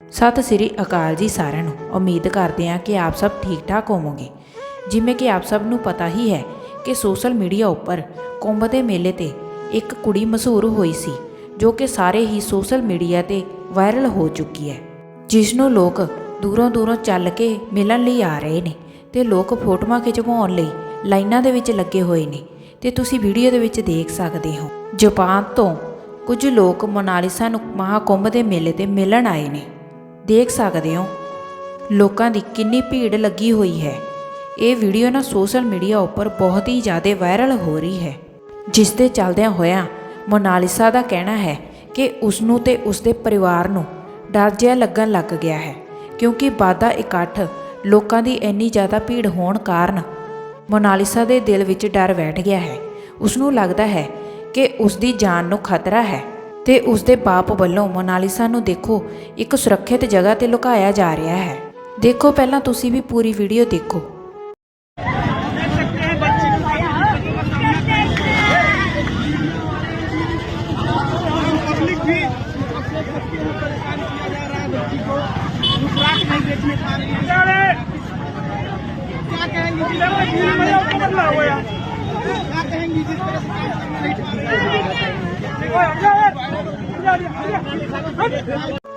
ਸਤਿ ਸ੍ਰੀ ਅਕਾਲ ਜੀ ਸਾਰਿਆਂ ਨੂੰ। ਉਮੀਦ ਕਰਦੇ ਹਾਂ ਕਿ ਆਪ ਸਭ ਠੀਕ ਠਾਕ ਹੋਵੋਗੇ। ਜਿਵੇਂ ਕਿ ਆਪ ਸਭ ਨੂੰ ਪਤਾ ਹੀ ਹੈ ਕਿ ਸੋਸ਼ਲ ਮੀਡੀਆ ਉੱਪਰ ਕੁੰਭ ਦੇ ਮੇਲੇ ਤੇ ਇੱਕ ਕੁੜੀ ਮਸ਼ਹੂਰ ਹੋਈ ਸੀ, ਜੋ ਕਿ ਸਾਰੇ ਹੀ ਸੋਸ਼ਲ ਮੀਡੀਆ ਤੇ ਵਾਇਰਲ ਹੋ ਚੁੱਕੀ ਹੈ। ਜਿਸ ਨੂੰ ਲੋਕ ਦੂਰੋਂ ਦੂਰੋਂ ਚੱਲ ਕੇ ਮਿਲਣ ਲਈ ਆ ਰਹੇ ਨੇ ਤੇ ਲੋਕ ਫੋਟੋਆਂ ਖਿਚਵਾਉਣ ਲਈ ਲਾਈਨਾਂ ਦੇ ਵਿੱਚ ਲੱਗੇ ਹੋਏ ਨੇ ਤੇ ਤੁਸੀਂ ਵੀਡੀਓ ਦੇ ਵਿੱਚ ਦੇਖ ਸਕਦੇ ਹੋ। ਜਾਪਾਨ ਤੋਂ ਕੁਝ ਲੋਕ ਮੋਨਾਲਿਸਾ ਨੂੰ ਮਹਾਕੁੰਭ ਦੇ ਮੇਲੇ ਤੇ ਮਿਲਣ ਆਏ ਨੇ। ਦੇਖ ਸਕਦੇ ਹੋ। ਲੋਕਾਂ ਦੀ ਕਿੰਨੀ ਭੀੜ ਲੱਗੀ ਹੋਈ ਹੈ। ਇਹ ਵੀਡੀਓ ਨਾ ਸੋਸ਼ਲ ਮੀਡੀਆ ਉੱਪਰ ਬਹੁਤ ਹੀ ਜ਼ਿਆਦਾ ਵਾਇਰਲ ਹੋ ਰਹੀ ਹੈ। ਜਿਸ ਦੇ ਚੱਲਦਿਆਂ ਹੋਇਆਂ ਮੋਨਾਲਿਸਾ ਦਾ ਕਹਿਣਾ ਹੈ ਕਿ ਉਸ ਨੂੰ ਤੇ ਉਸ ਦੇ ਪਰਿਵਾਰ ਨੂੰ ਡਰ ਜਿਹਾ ਲੱਗਣ ਲੱਗ ਗਿਆ ਹੈ। ਕਿਉਂਕਿ ਵਾਧਾ ਇਕੱਠ ਲੋਕਾਂ ਦੀ ਇੰਨੀ ਜ਼ਿਆਦਾ ਭੀੜ ਹੋਣ ਕਾਰਨ ਮੋਨਾਲਿਸਾ ਦੇ ਦਿਲ ਵਿੱਚ ਡਰ ਬੈਠ ਗਿਆ ਹੈ। ਉਸ ਨੂੰ ਲੱਗਦਾ ਹੈ ਕਿ ਉਸ ਦੀ ਜਾਨ ਨੂੰ ਖਤਰਾ ਹੈ। ਤੇ ਉਸ ਦੇ ਬਾਪ ਵੱਲੋਂ ਮੋਨਾਲਿਸਾ ਨੂੰ ਦੇਖੋ ਇੱਕ ਸੁਰੱਖਿਅਤ ਜਗ੍ਹਾ ਤੇ ਲੁਕਾਇਆ ਜਾ ਰਿਹਾ ਹੈ ਦੇਖੋ ਪਹਿਲਾਂ ਤੁਸੀਂ ਵੀ ਪੂਰੀ ਵੀਡੀਓ ਦੇਖੋ पब्लिक भी परेशान किया जा रहा है बच्ची को खुराक नहीं बेचने पा रही है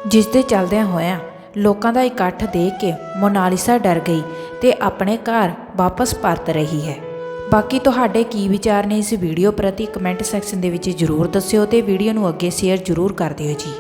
ਜਿਸ ਦੇ ਚੱਲਦਿਆਂ ਹੋਇਆਂ ਲੋਕਾਂ ਦਾ ਇਕੱਠ ਦੇਖ ਕੇ ਮੋਨਾਲਿਸਾ ਡਰ ਗਈ ਤੇ ਆਪਣੇ ਘਰ ਵਾਪਸ ਪਰਤ ਰਹੀ ਹੈ। ਬਾਕੀ ਤੁਹਾਡੇ ਕੀ ਵਿਚਾਰ ਨੇ ਇਸ ਵੀਡੀਓ ਪ੍ਰਤੀ ਕਮੈਂਟ ਸੈਕਸ਼ਨ ਦੇ ਵਿੱਚ ਜਰੂਰ ਦੱਸਿਓ ਤੇ ਵੀਡੀਓ ਨੂੰ ਅੱਗੇ ਸ਼ੇਅਰ ਜਰੂਰ ਕਰ ਦਿਓ ਜੀ।